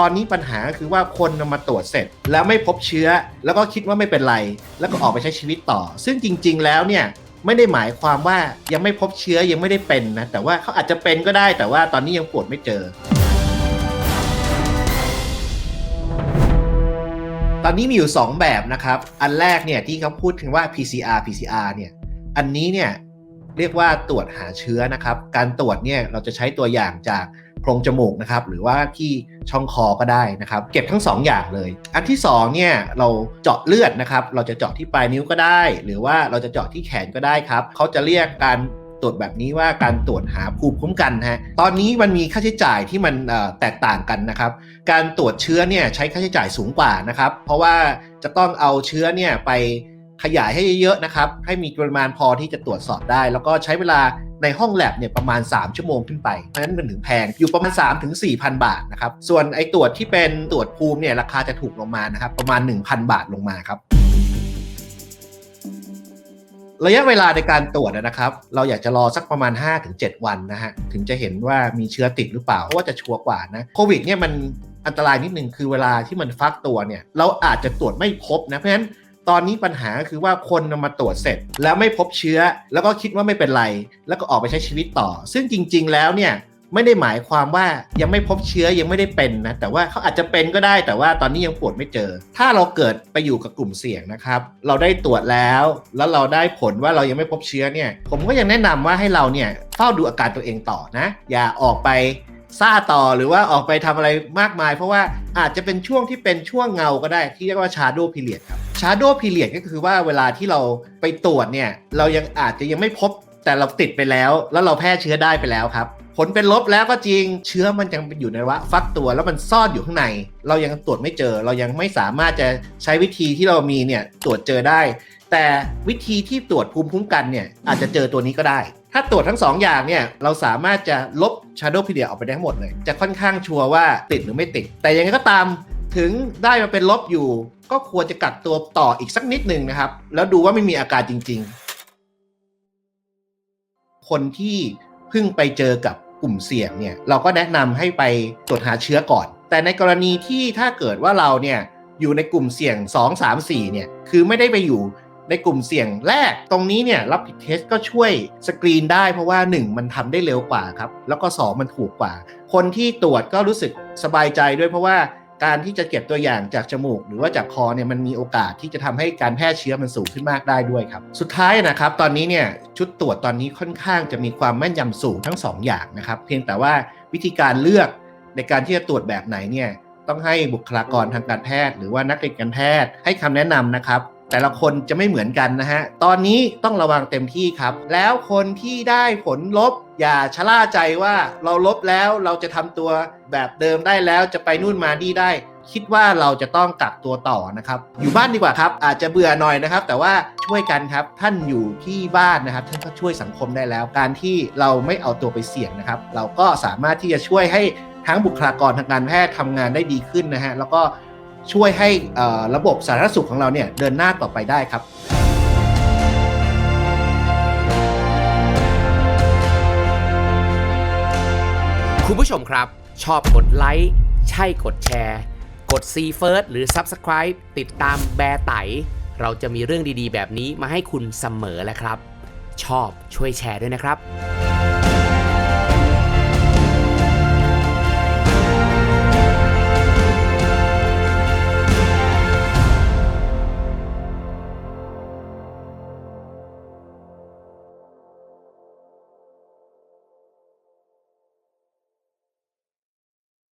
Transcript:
ตอนนี้ปัญหาก็คือว่าคนมาตรวจเสร็จ แล้วไม่พบเชื้อ แล้วก็คิดว่าไม่เป็นไร แล้วก็ออกไปใช้ชีวิตต่อ ซึ่งจริง ๆ แล้วเนี่ยไม่ได้หมายความว่ายังไม่พบเชื้อยังไม่ได้เป็นนะ แต่ว่าเขาอาจจะเป็นก็ได้ แต่ว่าตอนนี้ยังตรวจไม่เจอ ตอนนี้มีอยู่ 2 แบบนะครับ อันแรกเนี่ยที่เขาพูดถึงว่า PCR PCR เนี่ยอันนี้เนี่ยเรียกว่าตรวจหาเชื้อนะครับ การตรวจเนี่ยเราจะใช้ตัวอย่างจาก โพรงจมูกนะครับหรือว่าที่ช่องคอก็ได้นะครับเก็บทั้ง 2 อย่างเลย อันที่2เนี่ยเราเจาะเลือดนะครับเราจะเจาะที่ปลายนิ้วก็ได้ หรือว่าเราจะเจาะที่แขนก็ได้ครับเขาจะเรียกการตรวจแบบนี้ว่าการตรวจหาภูมิคุ้มกันฮะ ตอนนี้มันมีค่าใช้จ่ายที่มันแตกต่างกันนะครับ การตรวจเชื้อเนี่ยใช้ค่าใช้จ่ายสูงกว่านะครับ เพราะว่าจะต้องเอาเชื้อเนี่ยไป ขยายให้เยอะๆนะครับ ให้มีปริมาณพอที่จะตรวจสอบได้ แล้วก็ใช้เวลาในห้องแลบเนี่ยประมาณ 3 ชั่วโมงขึ้นไป เพราะฉะนั้นมันถึงแพง อยู่ประมาณ 3 ถึง 4,000 บาทนะครับ ส่วนไอ้ตรวจที่เป็นตรวจภูมิเนี่ยราคาจะถูกลงมานะครับ ประมาณ 1,000 บาทลงมาครับ ระยะเวลาในการตรวจนะครับ เราอยากจะรอสักประมาณ 5-7 วันนะฮะ ถึงจะเห็นว่ามีเชื้อติดหรือเปล่า เพราะว่าจะชัวร์กว่านะ โควิดเนี่ยมันอันตรายนิดนึงคือเวลาที่มันฟักตัวเนี่ย เราอาจจะตรวจไม่พบนะ เพราะฉะนั้น ตอนนี้ปัญหาคือว่าคนมาตรวจเสร็จ แล้วไม่พบเชื้อ แล้วก็คิดว่าไม่เป็นไร แล้วก็ออกไปใช้ชีวิตต่อ ซึ่งจริง ๆ แล้วเนี่ยไม่ได้หมายความว่ายังไม่พบเชื้อยังไม่ได้เป็นนะ แต่ว่าเขาอาจจะเป็นก็ได้แต่ว่าตอนนี้ยังตรวจไม่เจอ ถ้าเราเกิดไปอยู่กับกลุ่มเสี่ยงนะครับ เราได้ตรวจแล้ว แล้วเราได้ผลว่าเรายังไม่พบเชื้อเนี่ย ผมก็ยังแนะนำว่าให้เราเนี่ยเฝ้าดูอาการตัวเองต่อนะ อย่าออกไป ซ่าต่อหรือว่าออกไปทำอะไรมากมาย เพราะว่าอาจจะเป็นช่วงที่เป็นช่วงเงาก็ได้ที่เรียกว่า shadow period ครับ shadow period ก็คือว่าเวลาที่เราไปตรวจเนี่ย เรายังอาจจะยังไม่พบแต่เราติดไปแล้ว แล้วเราแพร่เชื้อได้ไปแล้วครับ ผลเป็นลบแล้วก็จริงเชื้อมันยังเป็นอยู่ในวะฟักตัวแล้วมันซ่อนอยู่ข้างใน เรายังตรวจไม่เจอ เรายังไม่สามารถจะใช้วิธีที่เรามีเนี่ยตรวจเจอได้ แต่วิธีที่ตรวจภูมิคุ้มกันเนี่ยอาจจะเจอตัวนี้ก็ได้ ถ้าตรวจทั้งสองอย่างเนี่ยเราสามารถจะลบ shadow period ออกไปได้ทั้งหมดเลย จะค่อนข้างชัวร์ว่าติดหรือไม่ติด แต่ยังไงก็ตามถึงได้มาเป็นลบอยู่ ก็ควรจะกักตัวต่ออีกสักนิดหนึ่งนะครับ แล้วดูว่าไม่มีอาการจริง ๆ คนที่เพิ่งไปเจอกับกลุ่มเสี่ยงเนี่ยเราก็แนะนำให้ไปตรวจหาเชื้อก่อน แต่ในกรณีที่ถ้าเกิดว่าเราเนี่ยอยู่ในกลุ่มเสี่ยง 2 3 4เนี่ยคือไม่ได้ไปอยู่ ในกลุ่มเสี่ยงแรก ตรงนี้เนี่ยรับผิดเทสก็ช่วยสกรีนได้เพราะว่า 1 มันทำได้เร็วกว่าครับ แล้วก็ 2 มันถูกกว่า คนที่ตรวจก็รู้สึกสบายใจด้วยเพราะว่าการที่จะเก็บตัวอย่างจากจมูก หรือว่าจากคอเนี่ยมันมีโอกาสที่จะทำให้การแพร่เชื้อมันสูงขึ้นมากได้ด้วยครับ สุดท้ายนะครับ ตอนนี้เนี่ยชุดตรวจตอนนี้ค่อนข้างจะมีความแม่นยำสูงทั้ง 2 อย่างนะครับ เพียงแต่ว่าวิธีการเลือกในการที่จะตรวจแบบไหนเนี่ยต้องให้บุคลากรทางการแพทย์ หรือว่านักเรียนการแพทย์ให้คำแนะนำนะครับ แต่ละคนจะไม่เหมือนกันนะฮะ ตอนนี้ต้องระวังเต็มที่ครับ แล้วคนที่ได้ผลลบอย่าชะล่าใจว่าเราลบแล้วเราจะทำตัวแบบเดิมได้แล้วจะไปนู่นมานี่ได้ คิดว่าเราจะต้องกักตัวต่อนะครับ อยู่บ้านดีกว่าครับ อาจจะเบื่อหน่อยนะครับ แต่ว่าช่วยกันครับ ท่านอยู่ที่บ้านนะครับ ท่านก็ช่วยสังคมได้แล้ว การที่เราไม่เอาตัวไปเสี่ยงนะครับ เราก็สามารถที่จะช่วยให้ทั้งบุคลากรทางการแพทย์ทำงานได้ดีขึ้นนะฮะแล้วก็ ช่วยให้ระบบสาธารณสุขของเราเนี่ยเดินหน้าต่อไปได้ครับคุณผู้ชมครับ ชอบกดไลค์ใช่กดแชร์ กด See First หรือ Subscribe ติดตามแบร์ไต เราจะมีเรื่องดีๆ แบบนี้มาให้คุณเสมอแหละครับ ชอบช่วยแชร์ด้วยนะครับ